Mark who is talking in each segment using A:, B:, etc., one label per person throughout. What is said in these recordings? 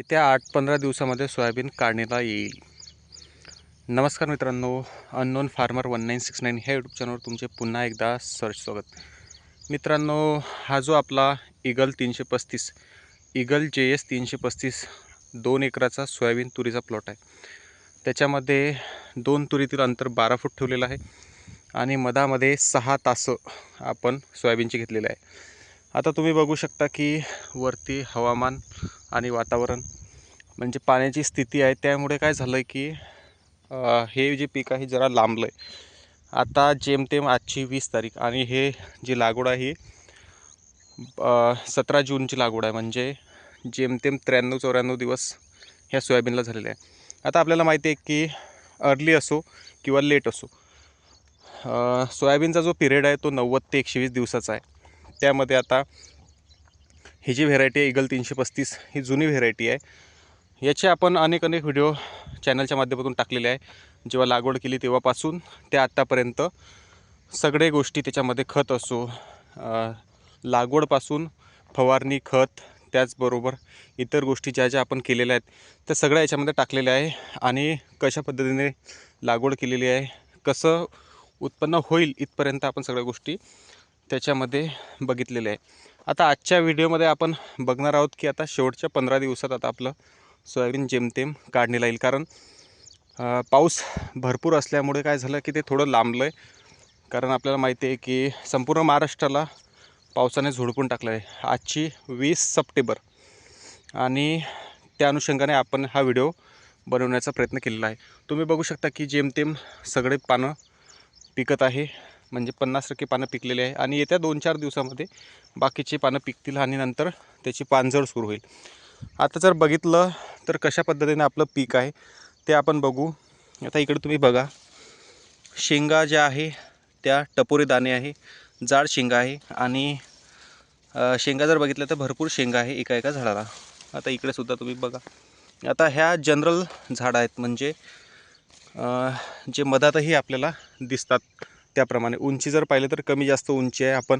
A: येत्या आठ पंधरा दिवसामध्ये सोयाबीन काढणीला येईल. नमस्कार मित्रांनो unknown farmer one nine six nine ह्या यूट्यूब चॅनलवर तुमचे पुन्हा एकदा सर्च स्वागत. मित्रांनो हा जो आपला इगल तीनशे पस्तीस इगल जे एस तीनशे पस्तीस दोन एकराचा सोयाबीन तुरीचा प्लॉट आहे. त्याच्यामध्ये दोन तुरीतील अंतर बारा फूट ठेवलेलं आहे आणि मधामध्ये सहा तासं आपण सोयाबीनचे घेतलेले आहे. आता तुम्ही बघू शकता की वरती हवामान आणि वातावरण म्हणजे पाण्याची स्थिती आहे. त्यामुळे काय झालं आहे की हे जे पीक आहे जरा लांबलं आहे आता जेमतेम आजची वीस तारीख आणि हे जी लागवड आहे सतरा जूनची लागवड आहे. म्हणजे जेमतेम त्र्याण्णव चौऱ्याण्णव दिवस ह्या सोयाबीनला झालेले आहे आता आपल्याला माहिती आहे की अर्ली असो किंवा लेट असो सोयाबीनचा जो पिरियड आहे तो नव्वद ते एकशे वीस दिवसाचा आहे. त्यामध्ये आता ही जी व्हेरायटी आहे इगल तीनशे पस्तीस ही जुनी व्हेरायटी आहे. याचे आपण अनेक अनेक व्हिडिओ चॅनलच्या माध्यमातून टाकलेले आहे. जेव्हा लागवड केली तेव्हापासून ते आत्तापर्यंत सगळे गोष्टी त्याच्यामध्ये खत असो लागवडपासून फवारणी खत त्याचबरोबर इतर गोष्टी ज्या ज्या आपण केलेल्या आहेत त्या सगळ्या याच्यामध्ये टाकलेल्या आहे आणि कशा पद्धतीने लागवड केलेली आहे कसं उत्पन्न होईल इथपर्यंत आपण सगळ्या गोष्टी त्याच्यामध्ये बघितलेले आहे. आता आजच्या व्हिडिओमध्ये आपण बघणार आहोत की आता शेवटच्या पंधरा दिवसात आता आपलं सोयाबीन जेमतेम काढणीला येईल. कारण पाऊस भरपूर असल्यामुळे काय झालं की ते थोडं लांबलं आहे कारण आपल्याला माहिती आहे की संपूर्ण महाराष्ट्राला पावसाने झोडपून टाकलं आहे आजची वीस सप्टेंबर. आणि त्या अनुषंगाने आपण हा व्हिडिओ बनवण्याचा प्रयत्न केलेला आहे. तुम्ही बघू शकता की जेमतेम सगळे पानं पिकत आहे. म्हणजे पन्नास टक्के पानं पिकलेली आहे. आणि येत्या दोन चार दिवसामध्ये बाकीचे पानं पिकतील आणि नंतर त्याची पानझड सुरू होईल. आता जर बघितलं तर कशा पद्धतीने आपलं पीक आहे ते आपण बघू. आता इकडे तुम्ही बघा. शेंगा ज्या आहे त्या टपोरे दाणे आहे जाड शेंगा आहे आणि शेंगा जर बघितलं तर भरपूर शेंगा आहे एका एका झाडाला. आता इकडे सुद्धा तुम्ही बघा. आता ह्या जनरल झाडं आहेत म्हणजे जे मधातही आपल्याला दिसतात. त्याप्रमाणे उंची जर पाहिलं तर कमी जास्त उंची आहे. आपण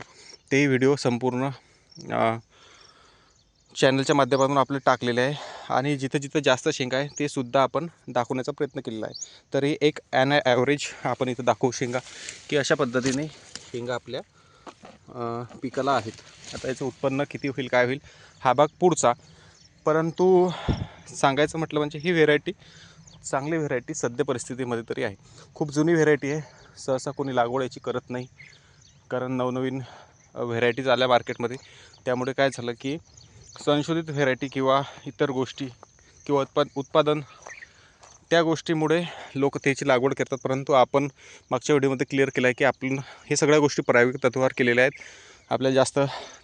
A: तेही व्हिडिओ संपूर्ण चॅनलच्या माध्यमातून आपले टाकलेले आहे. आणि जिथं जिथं जास्त शेंगा आहे ते सुद्धा आपण दाखवण्याचा प्रयत्न केलेला आहे. तरी एक ॲन ॲव्हरेज आपण इथं दाखवू शेंगा की अशा पद्धतीने शेंगा आपल्या पिकाला आहेत. आता याचं उत्पन्न किती होईल काय होईल हा भाग पुढचा. परंतु सांगायचं म्हटलं म्हणजे ही व्हेरायटी चांगली व्हेरायटी सध्या परिस्थितीमध्ये तरी आहे. खूप जुनी व्हेरायटी आहे. सहसा कोणी लागवड याची करत नाही. कारण नवनवीन व्हेरायटीज आल्या मार्केटमध्ये. त्यामुळे काय झालं की संशोधित व्हेरायटी किंवा इतर गोष्टी किंवा उत्पाद उत्पादन त्या गोष्टीमुळे लोक त्याची लागवड करतात. परंतु आपण मागच्या व्हिडिओमध्ये क्लिअर केलं आहे की आपण हे सगळ्या गोष्टी प्रायोगिक तत्वावर केलेल्या आहेत. आपल्याला जास्त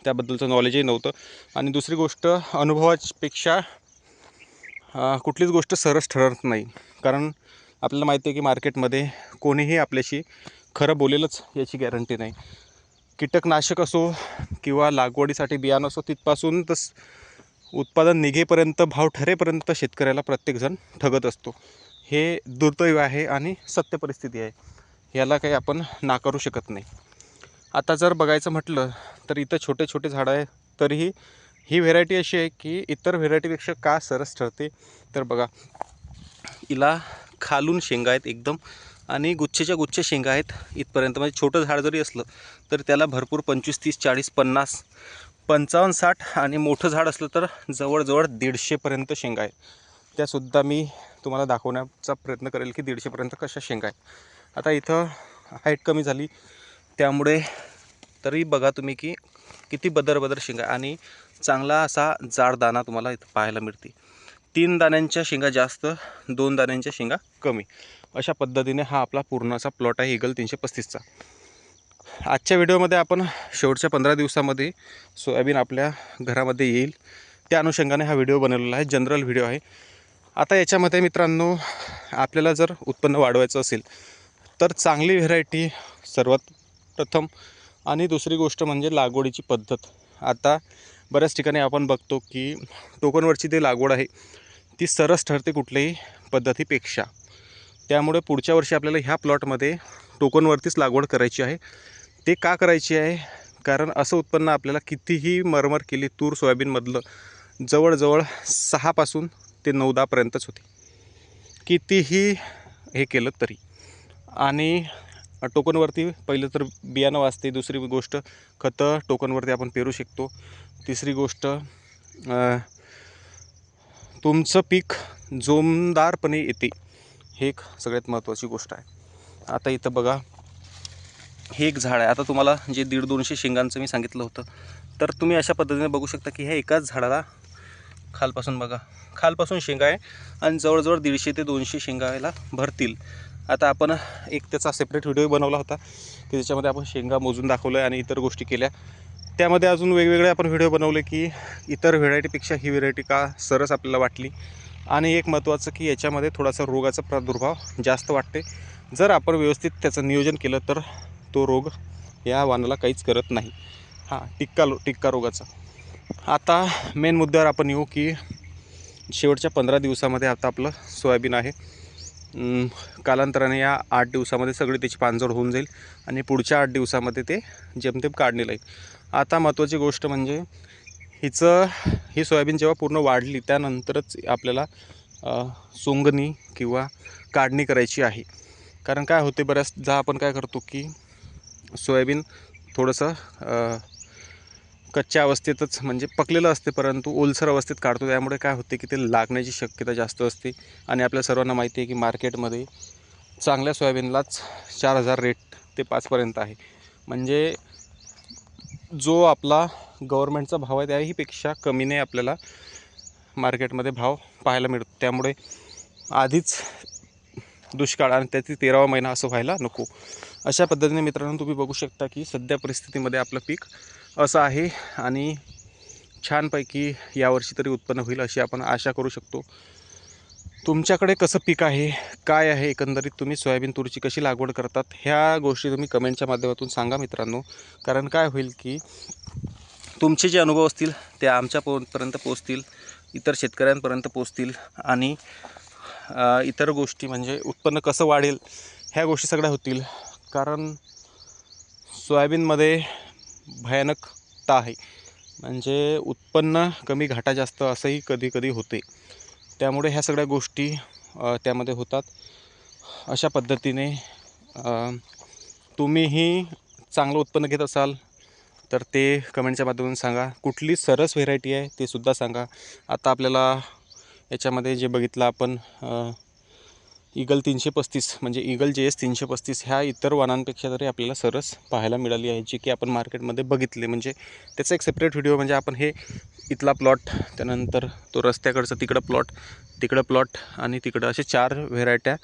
A: त्याबद्दलचं नॉलेजही नव्हतं. आणि दुसरी गोष्ट अनुभवापेक्षा कुठलीच गोष्ट सरस ठरत नाही. कारण आपल्याला माहिती आहे की मार्केटमध्ये कोणीही आपल्याशी खरं बोलेलच याची गॅरंटी नाही. कीटकनाशक असो किंवा लागवडीसाठी बियाणं असो तिथपासून तस उत्पादन निघेपर्यंत भाव ठरेपर्यंत शेतकऱ्याला प्रत्येकजण ठगत असतो. हे दुर्दैव आहे आणि सत्य परिस्थिती आहे. याला काही आपण नाकारू शकत नाही. आता जर बघायचं म्हटलं तर इथं छोटे छोटे झाडं आहे तरीही ही व्हेरायटी अशी आहे की इतर व्हेरायटीपेक्षा का सरस ठरते? तर बघा हिला खालून शेंगा आहेत एकदम. आणि गुच्छेच्या गुच्छे शेंगा आहेत इथपर्यंत. म्हणजे छोटं झाड जरी असलं तर त्याला भरपूर पंचवीस तीस चाळीस पन्नास पंचावन्न साठ आणि मोठं झाड असलं तर जवळजवळ दीडशेपर्यंत शेंगा आहेत. त्यासुद्धा मी तुम्हाला दाखवण्याचा प्रयत्न करेल की दीडशेपर्यंत कशा शेंगा आहेत. आता इथं हाईट कमी झाली. त्यामुळे तरी बघा तुम्ही की किती बदर बदर शेंगा आणि चांगला असा जाड दाना तुम्हाला इथं पाहायला मिळते तीन दाण्यांच्या शेंगा जास्त दोन दाण्यांच्या शेंगा कमी. अशा पद्धतीने हा आपला पूर्ण असा प्लॉट आहे इगल तीनशे पस्तीसचा आजच्या व्हिडिओमध्ये आपण शेवटच्या पंधरा दिवसामध्ये सोयाबीन आपल्या घरामध्ये येईल. त्या अनुषंगाने हा व्हिडिओ बनवलेला आहे जनरल व्हिडिओ आहे. आता याच्यामध्ये मित्रांनो आपल्याला जर उत्पन्न वाढवायचं असेल तर चांगली व्हेरायटी सर्वात प्रथम आणि दुसरी गोष्ट म्हणजे लागवडीची पद्धत. आता बऱ्याच ठिकाणी आपण बघतो की टोकनवरची ती लागवड आहे ती सरस ठरते कुठल्याही पद्धतीपेक्षा. त्यामुळे पुढच्या वर्षी आपल्याला ह्या प्लॉटमध्ये टोकनवरतीच लागवड करायची आहे. ते का करायची आहे? कारण असं उत्पन्न आपल्याला कितीही मरमर केली तूर सोयाबीनमधलं जवळजवळ सहापासून ते नऊ दहापर्यंतच होती. कितीही हे केलं तरी. आणि टोकनवरती पहिलं तर बियाणं वाचते दुसरी गोष्ट खतं टोकनवरती आपण पेरू शकतो तिसरी गोष्ट तुमचं पीक जोमदारपणे येते हे एक सगळ्यात महत्त्वाची गोष्ट आहे. आता इथं बघा हे एक झाड आहे. आता तुम्हाला जे दीड दोनशे शेंगांचं मी सांगितलं होतं तर तुम्ही अशा पद्धतीने बघू शकता की ह्या एकाच झाडाला खालपासून बघा खालपासून शेंगा आहे आणि जवळजवळ दीडशे ते दोनशे शेंगा याला भरतील. आता आपण एक त्याचा सेपरेट व्हिडिओ बनवला होता की त्याच्यामध्ये आपण शेंगा मोजून दाखवलं आहे आणि इतर गोष्टी केल्या. त्यामध्ये अजून वेगवेगळे आपण व्हिडिओ बनवले की इतर व्हेरायटीपेक्षा ही व्हेरायटी का सरस आपल्याला वाटली. आणि एक महत्त्वाचं की याच्यामध्ये थोडासा रोगाचा प्रादुर्भाव जास्त वाटते. जर आपण व्यवस्थित त्याचं नियोजन केलं तर तो रोग या वाणाला काहीच करत नाही. हां टिक्का लो टिक्का रोगाचा. आता मेन मुद्द्यावर आपण येऊ की शेवटच्या पंधरा दिवसामध्ये आता आपलं सोयाबीन आहे. कालांतराने या आठ दिवसामध्ये सगळी त्याची पानझड होऊन जाईल आणि पुढच्या आठ दिवसामध्ये ते जेमतेम काढणे लागेल आता महत्त्वाची गोष्ट म्हणजे हिचं ही सोयाबीन जेव्हा पूर्ण वाढली त्यानंतरच आपल्याला सोंगणी किंवा काढणी करायची आहे. कारण काय होते बऱ्याचदा आपण काय करतो की सोयाबीन थोडंसं कच्च्या अवस्थेतच म्हणजे पकलेलं असते परंतु ओलसर अवस्थेत काढतो. त्यामुळे काय होते की ते लागण्याची शक्यता जास्त असते. आणि आपल्या सर्वांना माहिती आहे की मार्केटमध्ये चांगल्या सोयाबीनलाच चार हजार रेट ते पाचपर्यंत आहे. म्हणजे जो आपला गव्हर्मेंटचा भाव आहे त्याहीपेक्षा कमीने आपल्याला मार्केटमध्ये भाव पाहायला मिळतो. त्यामुळे आधीच दुष्काळ आणि त्याची तेरावा महिना असं व्हायला नको. अशा पद्धतीने मित्रांनो तुम्ही बघू शकता की सध्या परिस्थितीमध्ये आपलं पीक असं आहे आणि छानपैकी यावर्षी तरी उत्पन्न होईल अशी आपण आशा करू शकतो. तुमच्याकडे कसं पीक आहे? काय आहे? एकंदरीत तुम्ही सोयाबीन तुरीची कशी लागवड करतात? ह्या गोष्टी तुम्ही कमेंटच्या माध्यमातून सांगा मित्रांनो. कारण काय होईल की तुमचे जे अनुभव असतील ते आमच्या पोपर्यंत पोचतील इतर शेतकऱ्यांपर्यंत पोचतील आणि इतर गोष्टी म्हणजे उत्पन्न कसं वाढेल ह्या गोष्टी सगळ्या होतील. कारण सोयाबीनमध्ये भयानकता आहे. म्हणजे उत्पन्न कमी घाटा जास्त असंही कधी कधी होते. त्यामुळे ह्या सगळ्या गोष्टी त्यामध्ये होतात. अशा पद्धतीने तुम्हीही चांगलं उत्पन्न घेत असाल तर ते कमेंटच्या माध्यमातून सांगा. कुठली सरस व्हेरायटी आहे ते सुद्धा सांगा. आता आपल्याला याच्यामध्ये जे बघितलं आपण इगल तीनशे पस्तीस म्हणजे इगल जे एस तीनशे पस्तीस ह्या इतर वाणांपेक्षा तरी आपल्याला सरस पाहायला मिळाली आहे जी की आपण मार्केटमध्ये बघितले. म्हणजे त्याचा एक सेपरेट व्हिडिओ म्हणजे आपण हे इथला प्लॉट त्यानंतर तो रस्त्याकडचं तिकडं प्लॉट तिकडं प्लॉट आणि तिकडं असे चार व्हेरायट्या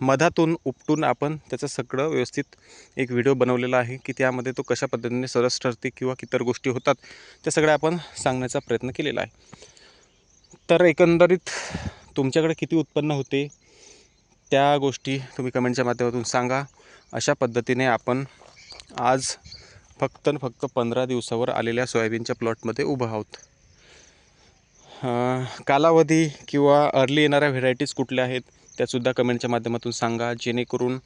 A: मधातून उपटून आपण त्याचं सगळं व्यवस्थित एक व्हिडिओ बनवलेला आहे की त्यामध्ये तो कशा पद्धतीने सरस ठरते किंवा इतर गोष्टी होतात त्या सगळ्या आपण सांगण्याचा प्रयत्न केलेला आहे. तर एकंदरीत तुमच्याकडे किती उत्पन्न होते? त्या गोष्टी तुम्ही कमेंटच्या माध्यमातून सांगा. अशा पद्धतीने आपण आज फक्त फक्त पंधरा दिवसावर आलेल्या सोयाबीनच्या प्लॉटमध्ये उभं आहोत. कालावधी किंवा अर्ली येणाऱ्या व्हेरायटीज कुठल्या आहेत त्यासुद्धा कमेंटच्या माध्यमातून सांगा. जेणेकरून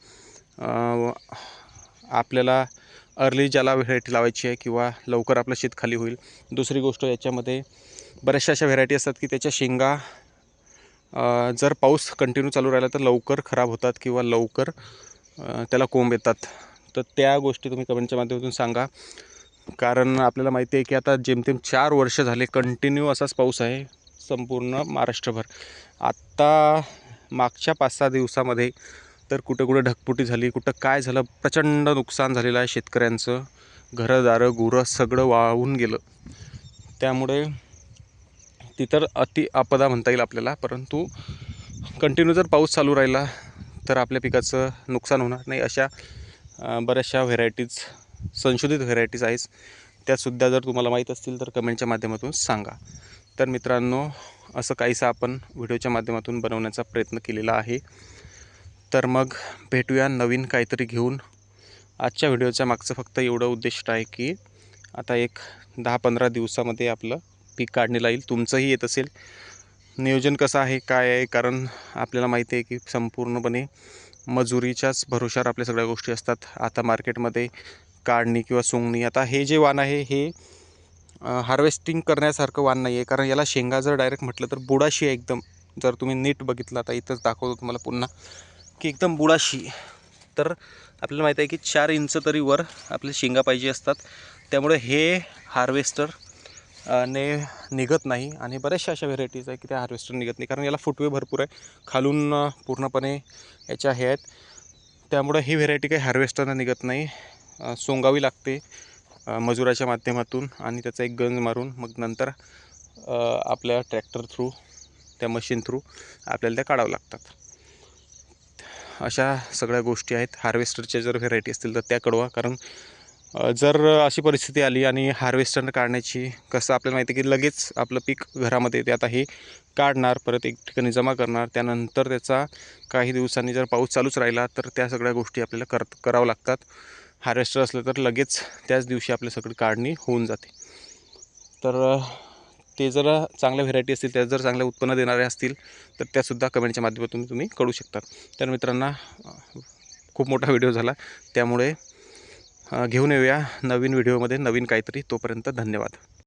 A: आपल्याला अर्ली ज्याला व्हेरायटी लावायची आहे किंवा लवकर आपलं शेत खाली होईल. दुसरी गोष्ट याच्यामध्ये बऱ्याचशा अशा व्हेरायटी असतात की त्याच्या शेंगा जर पाऊस कंटिन्यू चालू राहिला तर लवकर खराब होतात किंवा लवकर त्याला कोंब येतात. तर त्या गोष्टी तुम्ही कमेंटच्या माध्यमातून सांगा. कारण आपल्याला माहिती आहे की आता जेमतेम चार वर्ष झाले कंटिन्यू असाच पाऊस आहे संपूर्ण महाराष्ट्रभर. आत्ता मागच्या पाच सहा दिवसामध्ये तर कुठं कुठं ढगपुटी झाली कुठं काय झालं प्रचंड नुकसान झालेलं आहे शेतकऱ्यांचं. घरंदारं गुरं सगळं वाहून गेलं. त्यामुळे ती तर अति आपदा म्हणता येईल आपल्याला परंतु कंटिन्यू जर पाऊस चालू राहिला तर आपल्या पिकाचं नुकसान होणार नाही अशा बऱ्याचशा व्हेरायटीज संशोधित व्हेरायटीज आहेच त्यासुद्धा जर तुम्हाला माहीत असतील तर कमेंटच्या माध्यमातून सांगा. तर मित्रांनो असं काहीसं आपण व्हिडिओच्या माध्यमातून बनवण्याचा प्रयत्न केलेला आहे. तर मग भेटूया नवीन काहीतरी घेऊन. आजच्या व्हिडिओच्या मागचं फक्त एवढं उद्दिष्ट आहे की आता एक दहा पंधरा दिवसामध्ये आपलं पीक काढणीला येईल तुमचंही येत असेल. नियोजन कसं आहे काय आहे? कारण आपल्याला माहिती आहे की संपूर्णपणे मजुरीच्याच भरोशावर आपल्या सगळ्या गोष्टी असतात. आता मार्केटमध्ये काढणी किंवा सोंगणी आता हे जे वाण आहे हे हार्वेस्टिंग करण्यासारखं वाण नाही आहे कारण याला शेंगा जर डायरेक्ट म्हटलं तर बुडाशी आहे एकदम. जर तुम्ही नीट बघितलं आता इथंच दाखवतो तुम्हाला पुन्हा की एकदम बुडाशी. तर आपल्याला माहीत आहे की चार इंच तरी वर आपल्या शेंगा पाहिजे असतात. त्यामुळे हे हार्वेस्टर ने निघत नाही आणि बऱ्याचशा अशा व्हेरायटीज आहे की त्या हार्वेस्टर निघत नाही. कारण याला फुटवे भरपूर आहे. खालून पूर्णपणे याच्या हे आहेत. त्यामुळं ही व्हेरायटी काही हार्वेस्टरनं निघत नाही. सोंगावी लागते मजुराच्या माध्यमातून आणि त्याचा एक गंज मारून मग नंतर आपल्या ट्रॅक्टर थ्रू त्या मशीन थ्रू आपल्याला त्या काढावं लागतात. अशा सगळ्या गोष्टी आहेत. हार्वेस्टरच्या जर व्हेरायटी असतील तर त्या कळवा. कारण जर अशी परिस्थिती आली आणि हार्वेस्टरनं काढण्याची कसं आपल्याला माहिती आहे की लगेच आपलं पीक घरामध्ये ते आता हे काढणार परत एक ठिकाणी जमा करणार त्यानंतर त्याचा काही दिवसांनी जर पाऊस चालूच राहिला तर त्या सगळ्या गोष्टी आपल्याला कर करावं लागतात. हार्वेस्टर असलं तर लगेच त्याच दिवशी आपली सगळी काढणी होऊन जाते. तर ते जर चांगल्या व्हेरायटी असतील त्या जर चांगल्या उत्पन्न देणाऱ्या असतील तर त्यासुद्धा कमेंटच्या माध्यमातून तुम्ही कळू शकता. तर मित्रांना खूप मोठा व्हिडिओ झाला. त्यामुळे घेऊन येऊया नवीन व्हिडिओमध्ये नवीन काहीतरी. तोपर्यंत धन्यवाद.